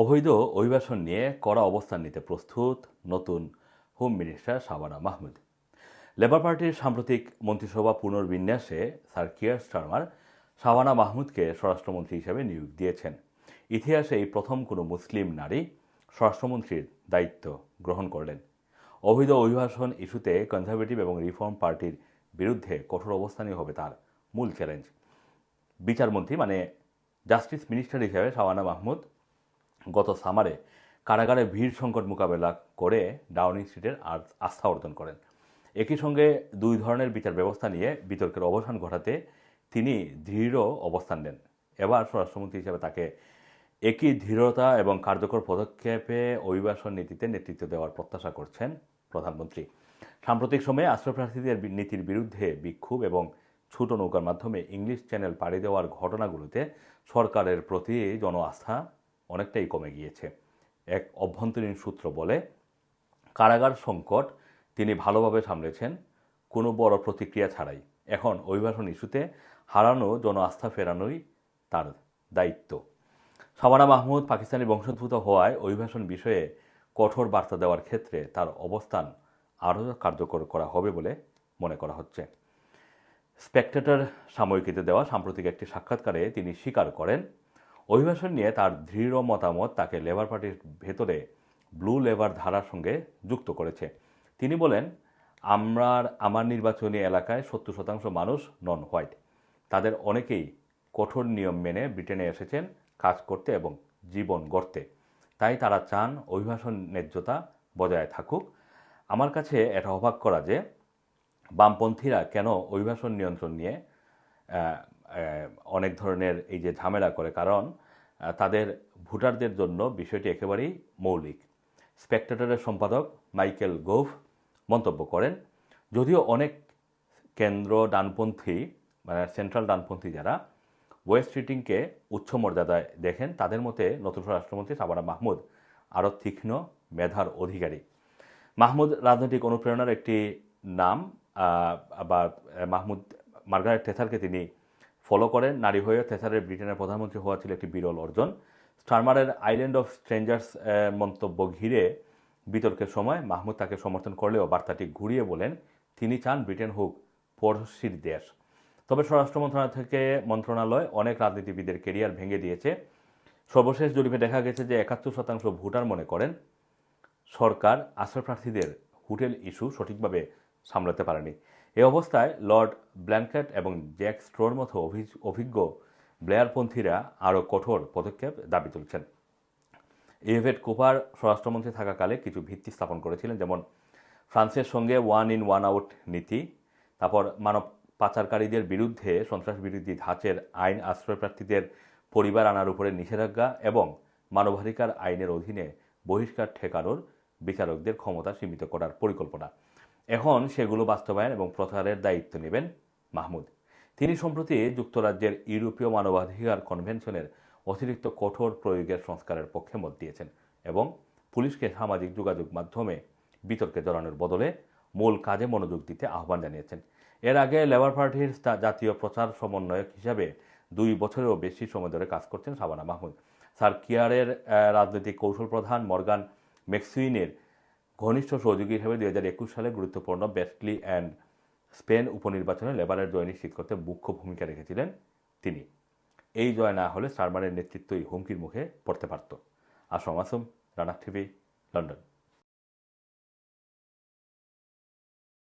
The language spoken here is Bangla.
অবৈধ অভিবাসন নিয়ে কড়া অবস্থান নিতে প্রস্তুত নতুন home minister Shabana Mahmood. Labour পার্টির সাম্প্রতিক মন্ত্রিসভা পুনর্বিন্যাসে স্যার কিয়ার স্টারমার শাবানা মাহমুদকে স্বরাষ্ট্রমন্ত্রী হিসেবে নিয়োগ দিয়েছেন। ইতিহাসে এই প্রথম কোনো মুসলিম নারী স্বরাষ্ট্রমন্ত্রীর দায়িত্ব গ্রহণ করলেন। অবৈধ অভিবাসন ইস্যুতে কনজারভেটিভ এবং রিফর্ম পার্টির বিরুদ্ধে কঠোর অবস্থানই হবে তার মূল চ্যালেঞ্জ। বিচারমন্ত্রী মানে জাস্টিস মিনিস্টার হিসেবে শাবানা মাহমুদ গত সামারে কারাগারে ভিড় সংকট মোকাবেলা করে ডাউনিং স্ট্রিটের আস্থা অর্জন করেন। একই সঙ্গে দুই ধরনের বিচার ব্যবস্থা নিয়ে বিতর্কের অবসান ঘটাতে তিনি দৃঢ় অবস্থান নেন। এবার স্বরাষ্ট্রমন্ত্রী হিসেবে তাকে একই দৃঢ়তা এবং কার্যকর পদক্ষেপে অভিবাসন নীতিতে নেতৃত্ব দেওয়ার প্রত্যাশা করছেন প্রধানমন্ত্রী। সাম্প্রতিক সময়ে আশ্রয়প্রার্থীদের নীতির বিরুদ্ধে বিক্ষোভ এবং ছোট নৌকার মাধ্যমে ইংলিশ চ্যানেল পাড়ি দেওয়ার ঘটনাগুলোতে সরকারের প্রতি জন আস্থা অনেকটাই কমে গিয়েছে। এক অভ্যন্তরীণ সূত্র বলে, কারাগার সংকট তিনি ভালোভাবে সামলেছেন, কোনো বড় প্রতিক্রিয়া ছাড়াই। এখন অভিবাসন ইস্যুতে হারানো জন আস্থা ফেরানোই তার দায়িত্ব। শাবানা মাহমুদ পাকিস্তানি বংশোদ্ভূত হওয়ায় অভিবাসন বিষয়ে কঠোর বার্তা দেওয়ার ক্ষেত্রে তার অবস্থান আরও কার্যকর করা হবে বলে মনে করা হচ্ছে। স্পেকটেটর সাময়িকীতে দেওয়া সাম্প্রতিক একটি সাক্ষাৎকারে তিনি স্বীকার করেন অভিবাসন নিয়ে তার দৃঢ় মতামত তাকে লেবার পার্টির ভেতরে ব্লু লেবার ধারার সঙ্গে যুক্ত করেছে। তিনি বলেন আমরা আমার নির্বাচনী এলাকায় সত্তর শতাংশ মানুষ নন হোয়াইট তাদের অনেকেই কঠোর নিয়ম মেনে ব্রিটেনে এসেছেন কাজ করতে এবং জীবন গড়তে। তাই তারা চান অভিবাসন ন্যায্যতা বজায় থাকুক। আমার কাছে এটা অবাক করা যে বামপন্থীরা কেন অভিবাসন নিয়ন্ত্রণ নিয়ে অনেক ধরনের এই যে ঝামেলা করে, কারণ তাদের ভোটারদের জন্য বিষয়টি একেবারেই মৌলিক। স্পেকটেটরের সম্পাদক মাইকেল গোভ মন্তব্য করেন, যদিও অনেক কেন্দ্র ডানপন্থী মানে সেন্ট্রাল ডানপন্থী যারা ওয়েস্ট স্ট্রিটিংকে উচ্চ মর্যাদায় দেখেন, তাদের মতে নতুন স্বরাষ্ট্রমন্ত্রী সাবারা মাহমুদ আরও তীক্ষ্ণ মেধার অধিকারী। মাহমুদ রাজনৈতিক অনুপ্রেরণার একটি নাম বা মাহমুদ মার্গারেট থেসারকে তিনি ফলো করেন। নারী হয়ে থেসারের ব্রিটেনের প্রধানমন্ত্রী হওয়া ছিল একটি বিরল অর্জন। স্টারমারের আইল্যান্ড অফ স্ট্রেঞ্জার্স মন্তব্য ঘিরে বিতর্কের সময় মাহমুদ তাকে সমর্থন করলেও বার্তাটি ঘুরিয়ে বলেন, তিনি চান ব্রিটেন হোক পড়শির দেশ। তবে স্বরাষ্ট্র মন্ত্রণালয় থেকে মন্ত্রণালয় অনেক রাজনীতিবিদের কেরিয়ার ভেঙে দিয়েছে। সর্বশেষ জরিপে দেখা গেছে যে একাত্তর শতাংশ ভোটার মনে করেন, সরকার আশ্রয়প্রার্থীদের হোটেল ইস্যু সঠিকভাবে সামলাতে পারেনি। এই অবস্থায় লর্ড ব্ল্যাঙ্কেট এবং জ্যাক স্ট্রোর মতো অভিজ্ঞ ব্লেয়ারপন্থীরা আরও কঠোর পদক্ষেপ দাবি তুলছেন। এভেট কোপার স্বরাষ্ট্রমন্ত্রী থাকাকালে কিছু ভিত্তি স্থাপন করেছিলেন, যেমন ফ্রান্সের সঙ্গে ওয়ান ইন, ওয়ান আউট নীতি, তারপর মানব পাচারকারীদের বিরুদ্ধে সন্ত্রাস বিরোধী ধাঁচের আইন আশ্রয়প্রার্থীদের পরিবার আনার উপরে নিষেধাজ্ঞা এবং মানবাধিকার আইনের অধীনে বহিষ্কার ঠেকানোর বিচারকদের ক্ষমতা সীমিত করার পরিকল্পনা। এখন সেগুলো বাস্তবায়ন এবং প্রচারের দায়িত্ব নেবেন মাহমুদ। তিনি সম্প্রতি যুক্তরাজ্যের ইউরোপীয় মানবাধিকার কনভেনশনের অতিরিক্ত কঠোর প্রয়োগের সংস্কারের পক্ষে মত দিয়েছেন এবং পুলিশকে সামাজিক যোগাযোগ মাধ্যমে বিতর্কে জড়ানোর বদলে মূল কাজে মনোযোগ দিতে আহ্বান জানিয়েছেন। এর আগে লেবার পার্টির জাতীয় প্রচার সমন্বয়ক হিসাবে দুই বছরেরও বেশি সময় ধরে কাজ করছেন শাবানা মাহমুদ। স্যার কিয়ারের রাজনৈতিক কৌশল প্রধান মর্গান মেক্সুইনের ঘনিষ্ঠ সহযোগী হিসেবে দুই হাজার একুশ সালে গুরুত্বপূর্ণ বেস্টলি অ্যান্ড স্পেন উপনির্বাচনে লেবারের জয় নিশ্চিত করতে মুখ্য ভূমিকা রেখেছিলেন তিনি। এই জয় না হলে স্টারমারের নেতৃত্বই হুমকির মুখে পড়তে পারত। Assam Assam, Rana TV, London.